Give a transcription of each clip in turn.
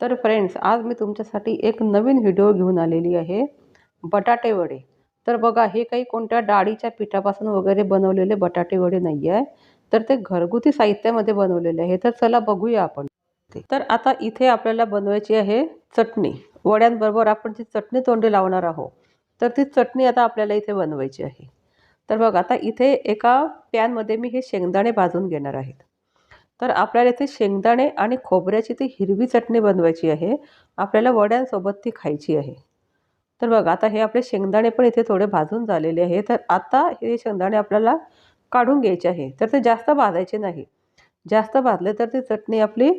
तर फ्रेंड्स आज मी तुमच्यासाठी एक नवीन व्हिडिओ घेऊन आलेली आहे बटाटे वडे. तर बघा हे काही कोणत्या डाळीच्या पिठापासून वगैरे बनवलेले बटाटे वडे नाही आहे तर ते घरगुती साहित्यामध्ये बनवलेले आहे. तर चला बघूया आपण. तर आता इथे आपल्याला बनवायची आहे चटणी. वड्यांबरोबर आपण जी चटणी तोंडी लावणार आहोत तर ती चटणी आता आपल्याला इथे बनवायची आहे. तर बघा आता इथे एका पॅनमध्ये मी हे शेंगदाणे भाजून घेणार आहेत तर आपल्याला इथे शेंगदाणे आणि खोबऱ्याची ती हिरवी चटणी बनवायची आहे. आपल्याला वड्यांसोबत ती खायची आहे. तर बघा आता हे आपले शेंगदाणे पण इथे थोडे भाजून झालेले आहे तर आता हे शेंगदाणे आपल्याला काढून घ्यायचे आहे. तर ते जास्त भाजायचे नाही. जास्त भाजले तर ती चटणी आपली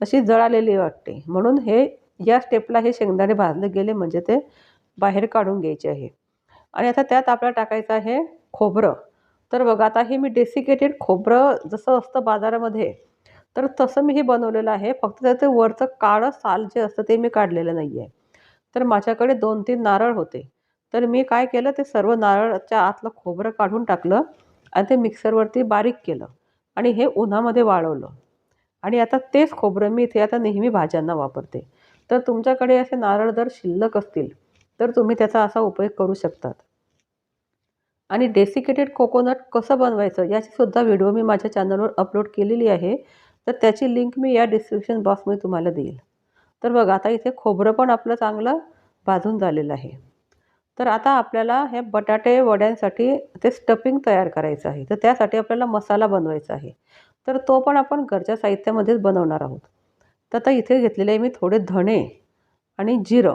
अशी जळालेली वाटते. म्हणून हे या स्टेपला हे शेंगदाणे भाजले गेले म्हणजे ते बाहेर काढून घ्यायचे आहे. आणि आता त्यात आपल्याला टाकायचं आहे खोबरं. तर बघा आता हे मी डेसिकेटेड खोबरं जसं असतं बाजारामध्ये तर तसं मी हे बनवलेलं आहे. फक्त त्याचं वरचं काळं साल जे असतं ते मी काढलेलं नाही आहे तर माझ्याकडे दोन तीन नारळ होते. तर मी काय केलं ते सर्व नारळाच्या आतलं खोबरं काढून टाकलं आणि ते मिक्सरवरती बारीक केलं आणि हे उन्हामध्ये वाळवलं. आणि आता तेच खोबरं मी इथे आता नेहमी भाज्यांना वापरते. तर तुमच्याकडे असे नारळ जर शिल्लक असतील तर तुम्ही त्याचा असा उपयोग करू शकतात. आणि डेसिकेटेड कोकोनट कसं बनवायचं याचीसुद्धा व्हिडिओ मी माझ्या चॅनलवर अपलोड केलेली आहे. तर त्याची लिंक मी या डिस्क्रिप्शन बॉक्समध्ये तुम्हाला देईल. तर बघा आता इथे खोबरं पण आपलं चांगलं भाजून झालेलं आहे. तर आता आपल्याला हे बटाटे वड्यांसाठी ते स्टफिंग तयार करायचं आहे. तर त्यासाठी आपल्याला मसाला बनवायचा आहे. तर तो पण आपण घरच्या साहित्यामध्येच बनवणार आहोत. तर आता इथे घेतलेले आहे मी थोडे धणे आणि जिरं.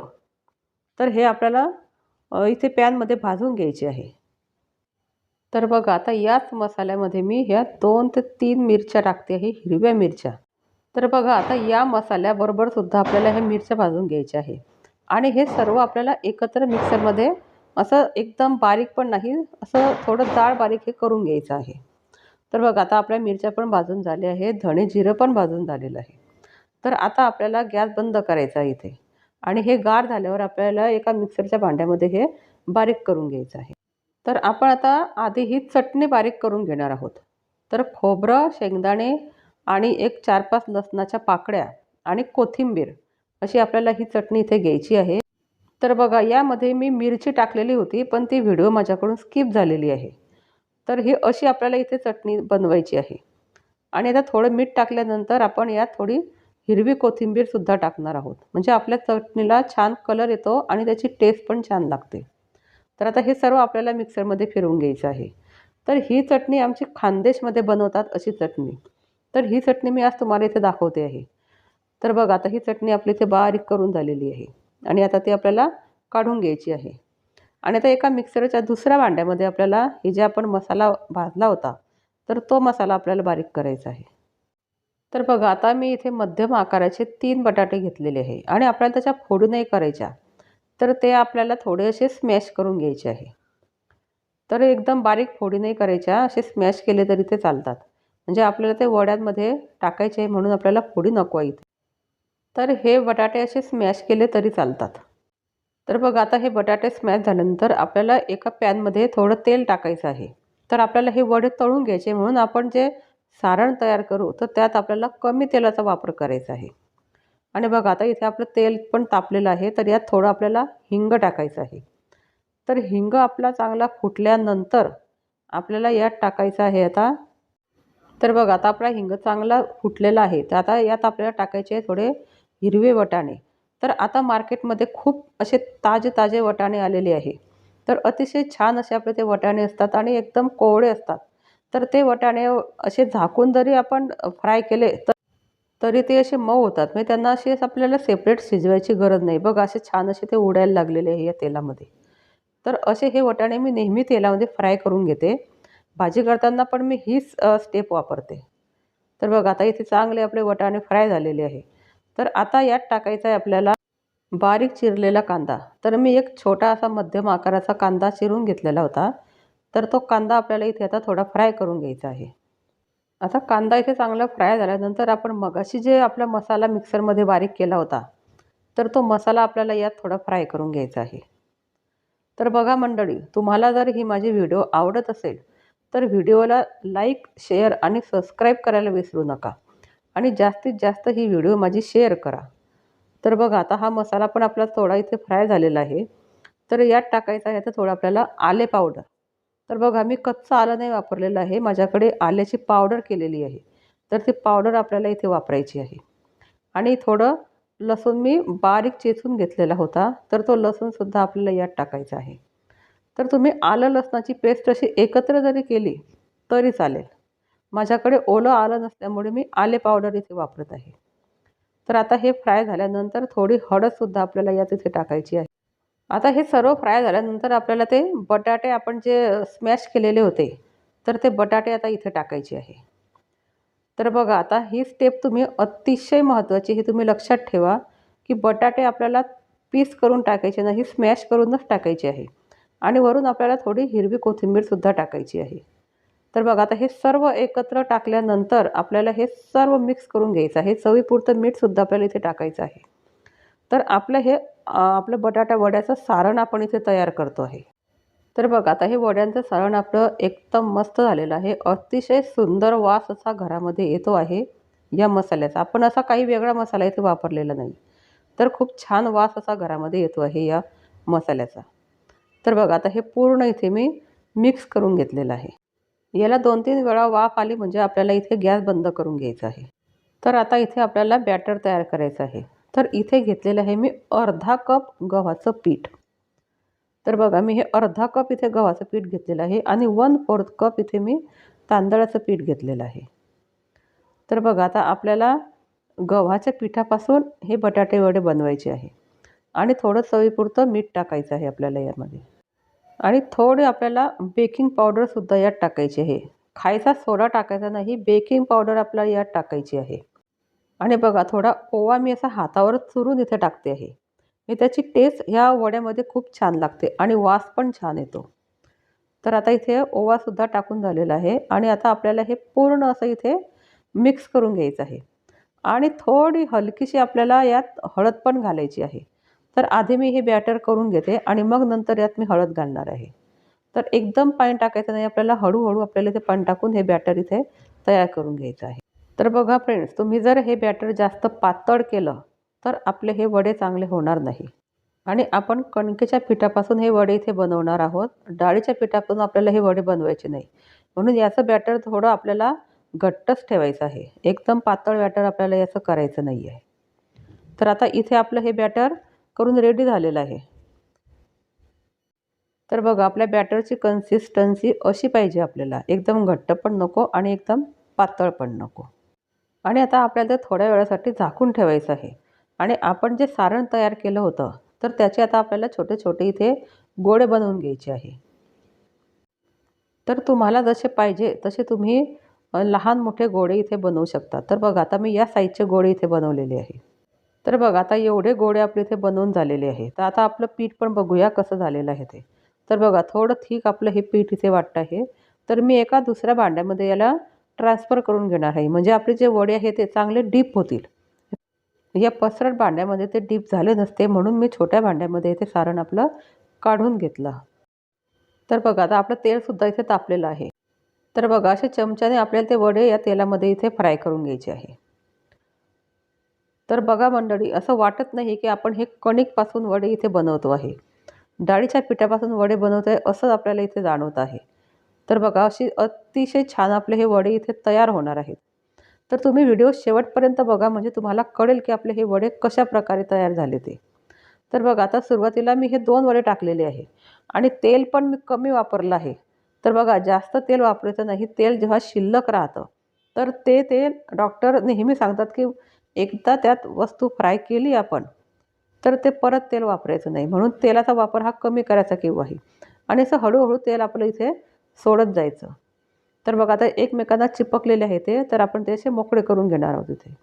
तर हे आपल्याला इथे पॅनमध्ये भाजून घ्यायचे आहे. तर बघा आता याच मसाल्यामध्ये मी ह्या दोन ते तीन मिरच्या टाकते आहे हिरव्या मिरच्या. तर बघा आता या मसाल्याबरोबर सुद्धा आपल्याला ह्या मिरच्या भाजून घ्यायच्या आहे. आणि हे सर्व आपल्याला एकत्र मिक्सरमध्ये असं एकदम बारीक पण नाही असं थोडं जाड बारीक हे करून घ्यायचं आहे. तर बघा आता आपल्या मिरच्या पण भाजून झाल्या आहे धणे जिरं पण भाजून झालेलं आहे. तर आता आपल्याला गॅस बंद करायचा आहे इथे. आणि हे गार झाल्यावर आपल्याला एका मिक्सरच्या भांड्यामध्ये हे बारीक करून घ्यायचं आहे. तर आपण आता आधी ही चटणी बारीक करून घेणार आहोत. तर खोबरं शेंगदाणे आणि एक चार पाच लसणाच्या पाकळ्या आणि कोथिंबीर अशी आपल्याला ही चटणी इथे घ्यायची आहे. तर बघा यामध्ये मी मिरची टाकलेली होती पण ती व्हिडिओ माझ्याकडून स्किप झालेली आहे. तर ही अशी आपल्याला इथे चटणी बनवायची आहे. आणि आता थोडं मीठ टाकल्यानंतर आपण यात थोडी हिरवी कोथिंबीरसुद्धा टाकणार आहोत. म्हणजे आपल्या चटणीला छान कलर येतो आणि त्याची टेस्ट पण छान लागते. तर आता हे सर्व आपल्याला मिक्सरमध्ये फिरवून घ्यायचं आहे. तर ही चटणी आमची खानदेशमध्ये बनवतात अशी चटणी. तर ही चटणी मी आज तुम्हाला इथे दाखवते आहे. तर बघा आता ही चटणी आपली इथे बारीक करून झालेली आहे. आणि आता ती आपल्याला काढून घ्यायची आहे. आणि आता एका मिक्सरच्या दुसऱ्या भांड्यामध्ये आपल्याला हे जे आपण मसाला भाजला होता तर तो मसाला आपल्याला बारीक करायचा आहे. तर बघा आता मी इथे मध्यम आकाराचे तीन बटाटे घेतलेले आहे. आणि आपल्याला त्याच्या फोडूनही करायच्या. तर ते आपल्याला थोडे असे स्मॅश करून घ्यायचे आहे. तर एकदम बारीक फोडी नाही करायच्या असे स्मॅश केले तरी ते चालतात. म्हणजे आपल्याला ते वड्यांमध्ये टाकायचे आहे म्हणून आपल्याला फोडी नको आहे तर हे बटाटे असे स्मॅश केले तरी चालतात. तर बघ आता हे बटाटे स्मॅश झाल्यानंतर आपल्याला एका पॅनमध्ये थोडं तेल टाकायचं आहे. तर आपल्याला हे वडे तळून घ्यायचे म्हणून आपण जे सारण तयार करू तर त्यात आपल्याला कमी तेलाचा वापर करायचा आहे. आणि बघा आता इथे आपलं तेल पण तापलेलं आहे तर यात थोडं आपल्याला हिंग टाकायचं आहे. तर हिंग आपला चांगला फुटल्यानंतर आपल्याला यात टाकायचं आहे आता. तर बघा आता आपला हिंग चांगला फुटलेला आहे तर आता यात आपल्याला टाकायचे आहे थोडे हिरवे वटाणे. तर आता मार्केटमध्ये खूप असे ताजे ताजे वटाणे आलेले आहे. तर अतिशय छान असे आपले ते वटाणे असतात आणि एकदम कोवळे असतात. तर ते वटाणे असे झाकून जरी आपण फ्राय केले तर तरी ते असे मऊ होतात. म्हणजे त्यांना असे आपल्याला सेपरेट शिजवायची गरज नाही. बघ असे छान असे ते उडायला लागलेले आहे या तेलामध्ये. तर असे हे वटाणे मी नेहमी तेलामध्ये फ्राय करून घेते. भाजी करताना पण मी हीच स्टेप वापरते. तर बघ आता इथे चांगले आपले वटाणे फ्राय झालेले आहे. तर आता यात टाकायचा आहे आपल्याला बारीक चिरलेला कांदा. तर मी एक छोटा असा मध्यम आकाराचा कांदा चिरून घेतलेला होता. तर तो कांदा आपल्याला इथे आता थोडा फ्राय करून घ्यायचा आहे. आता कांदा इथे चांगला फ्राय झाल्यानंतर आपण मगाशी जे आपला मसाला मिक्सरमध्ये बारीक केला होता तर तो मसाला आपल्याला यात थोडा फ्राय करून घ्यायचा आहे. तर बघा मंडळी तुम्हाला जर ही माझी व्हिडिओ आवडत असेल तर व्हिडिओला लाईक शेअर आणि सबस्क्राईब करायला विसरू नका. आणि जास्तीत जास्त ही व्हिडिओ माझी शेअर करा. तर बघा आता हा मसाला पण आपला थोडा इथे फ्राय झालेला आहे. तर यात टाकायचा आहे तर थोडं आपल्याला आले पावडर. तर बघा मी कच्चा आलं नाही वापरलेलं आहे. माझ्याकडे आल्याची पावडर केलेली आहे. तर ती पावडर आपल्याला इथे वापरायची आहे. आणि थोडं लसूण मी बारीक चेचून घेतलेला होता. तर तो लसूणसुद्धा आपल्याला यात टाकायचा आहे. तर तुम्ही आलं लसणाची पेस्ट अशी एकत्र जरी केली तरी चालेल. माझ्याकडे ओलं आलं नसल्यामुळे मी आले पावडर इथे वापरत आहे. तर आता हे फ्राय झाल्यानंतर थोडी हळदसुद्धा आपल्याला यात इथे टाकायची आहे. आता हे सर्व फ्राय झाल्यानंतर आपल्याला ते बटाटे आपण जे स्मॅश केलेले होते तर ते बटाटे आता इथे टाकायचे आहे. तर बघा आता ही स्टेप तुम्ही अतिशय महत्त्वाची हे तुम्ही लक्षात ठेवा की बटाटे आपल्याला पीस करून टाकायचे नाही स्मॅश करूनच टाकायचे आहे. आणि वरून आपल्याला थोडी हिरवी कोथिंबीरसुद्धा टाकायची आहे. तर बघा आता हे सर्व एकत्र टाकल्यानंतर आपल्याला हे सर्व मिक्स करून घ्यायचं आहे. चवीपुरतं मीठसुद्धा आपल्याला इथे टाकायचं आहे. तर आपलं हे आपलं बटाटा वड्याचं सारण आपण इथे तयार करतो आहे. तर बघा आता हे वड्यांचं सारण आपलं एकदम मस्त झालेलं आहे. अतिशय सुंदर वास असा घरामध्ये येतो आहे या मसाल्याचा. आपण असा काही वेगळा मसाला इथे वापरलेला नाही. तर खूप छान वास असा घरामध्ये येतो आहे या मसाल्याचा. तर बघा आता हे पूर्ण इथे मी मिक्स करून घेतलेलं आहे. याला दोन तीन वेळा वाफ आली म्हणजे आपल्याला इथे गॅस बंद करून घ्यायचा आहे. तर आता इथे आपल्याला बॅटर तयार करायचं आहे. तर इथे घेतलेलं आहे मी अर्धा कप गव्हाचं पीठ. तर बघा मी हे अर्धा कप इथे गव्हाचं पीठ घेतलेलं आहे आणि वन फोर्थ कप इथे मी तांदळाचं पीठ घेतलेलं आहे. तर बघा आता आपल्याला गव्हाच्या पिठापासून हे बटाटे वडे बनवायचे आहे आणि थोडं चवीपुरतं मीठ टाकायचं आहे आपल्याला यामध्ये. आणि थोडे आपल्याला बेकिंग पावडरसुद्धा यात टाकायची आहे. खायचा सोडा टाकायचा नाही बेकिंग पावडर आपल्याला यात टाकायची आहे. आणि बघा थोडा ओवा मी असा हातावर चुरून इथे टाकते आहे. मी त्याची टेस्ट ह्या वड्यामध्ये खूप छान लागते आणि वास पण छान येतो. तर आता इथे ओवासुद्धा टाकून झालेला आहे आणि आता आपल्याला हे पूर्ण असं इथे मिक्स करून घ्यायचं आहे. आणि थोडी हलकीशी आपल्याला यात हळद पण घालायची आहे. तर आधी मी हे बॅटर करून घेते आणि मग नंतर यात मी हळद घालणार आहे. तर एकदम पाणी टाकायचं नाही आपल्याला हळूहळू आपल्याला इथे पाणी टाकून हे बॅटर इथे तयार करून घ्यायचं आहे. तर बघा फ्रेंड्स तुम्ही जर हे बॅटर जास्त पातळ केलं तर आपले हे वडे चांगले होणार नाही. आणि आपण कणकेच्या पिठापासून हे वडे इथे बनवणार आहोत. डाळीच्या पिठापासून आपल्याला हे वडे बनवायचे नाही. म्हणून याचं बॅटर थोडं आपल्याला घट्टच ठेवायचं आहे. एकदम पातळ बॅटर आपल्याला याचं करायचं नाही आहे तर आता इथे आपलं हे बॅटर करून रेडी झालेलं आहे. तर बघा आपल्या बॅटरची कन्सिस्टन्सी अशी पाहिजे आपल्याला. एकदम घट्ट पण नको आणि एकदम पातळ पण नको. आणि आता आपल्याला ते थोड्या वेळासाठी झाकून ठेवायचं आहे. आणि आपण जे सारण तयार केलं होतं तर त्याचे आता आपल्याला छोटे छोटे इथे गोळे बनवून घ्यायचे आहे. तर तुम्हाला जसे पाहिजे तसे तुम्ही लहान मोठे गोळे इथे बनवू शकता. तर बघा आता मी या साईजचे गोळे इथे बनवलेले आहे. तर बघा आता एवढे गोळे आपले इथे बनवून झालेले आहे. तर आता आपलं पीठ पण बघूया कसं झालेलं आहे ते. तर बघा थोडं ठीक आपलं हे पीठ इथे वाटतं आहे. तर मी एका दुसऱ्या भांड्यामध्ये याला ट्रान्सफर करून घेणार आहे. म्हणजे आपले जे वडे आहे ते चांगले डीप होतील. या पसरट भांड्यामध्ये ते डीप झाले नसते म्हणून मी छोट्या भांड्यामध्ये इथे सारण आपलं काढून घेतलं. तर बघा आता आपलं तेलसुद्धा इथे तापलेलं आहे. तर बघा अशा चमच्याने आपल्याला ते वडे या तेलामध्ये इथे फ्राय करून घ्यायचे आहे. तर बघा मंडळी असं वाटत नाही की आपण हे कणिकपासून वडे इथे बनवतो आहे. डाळीच्या पिठापासून वडे बनवतो आहे असंच आपल्याला इथे जाणवत आहे. तर बघा अशी अतिशय छान आपले हे वडे इथे तयार होणार आहेत. तर तुम्ही व्हिडिओ शेवटपर्यंत बघा म्हणजे तुम्हाला कळेल की आपले हे वडे कशा प्रकारे तयार झाले ते. तर बघा आता सुरुवातीला मी हे दोन वडे टाकलेले आहे. आणि तेल पण मी कमी वापरलं आहे. तर बघा जास्त तेल वापरायचं नाही. तेल जेव्हा शिल्लक राहतं तर ते तेल डॉक्टर नेहमी सांगतात की एकदा त्यात वस्तू फ्राय केली आपण तर ते परत तेल वापरायचं नाही. म्हणून तेलाचा वापर हा कमी करायचा केव्हाही. आणि असं हळूहळू तेल आपलं इथे सोडत जायचं. तर बघा आता एकमेकांना चिपकलेले आहे ते तर आपण ते असे मोकळे करून घेणार आहोत इथे.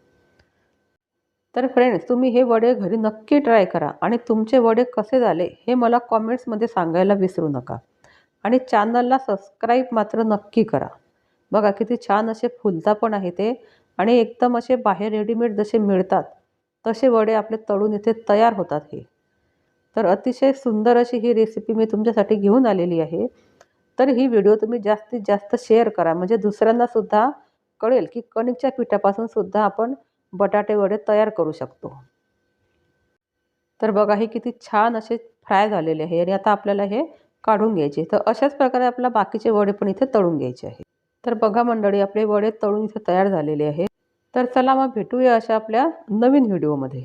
तर फ्रेंड्स तुम्ही हे वडे घरी नक्की ट्राय करा. आणि तुमचे वडे कसे झाले हे मला कॉमेंट्समध्ये सांगायला विसरू नका. आणि चॅनलला सबस्क्राईब मात्र नक्की करा. बघा किती छान असे फुलता पण आहे ते. आणि एकदम असे बाहेर रेडीमेड जसे मिळतात तसे वडे आपले तळून इथे तयार होतात हे. तर अतिशय सुंदर अशी ही रेसिपी मी तुमच्यासाठी घेऊन आलेली आहे. तर ही व्हिडिओ तुम्ही जास्तीत जास्त शेअर करा. म्हणजे दुसऱ्यांनासुद्धा कळेल की कणिकच्या पिठापासून सुद्धा आपण बटाटे वडे तयार करू शकतो. तर बघा हे किती छान असे फ्राय झालेले आहे. आणि आता आपल्याला हे काढून घ्यायचे तर अशाच प्रकारे आपल्याला बाकीचे वडे पण इथे तळून घ्यायचे आहे. तर बघा मंडळी आपले वडे तळून इथे तयार झालेले आहे. तर चला मग भेटूया अशा आपल्या नवीन व्हिडिओमध्ये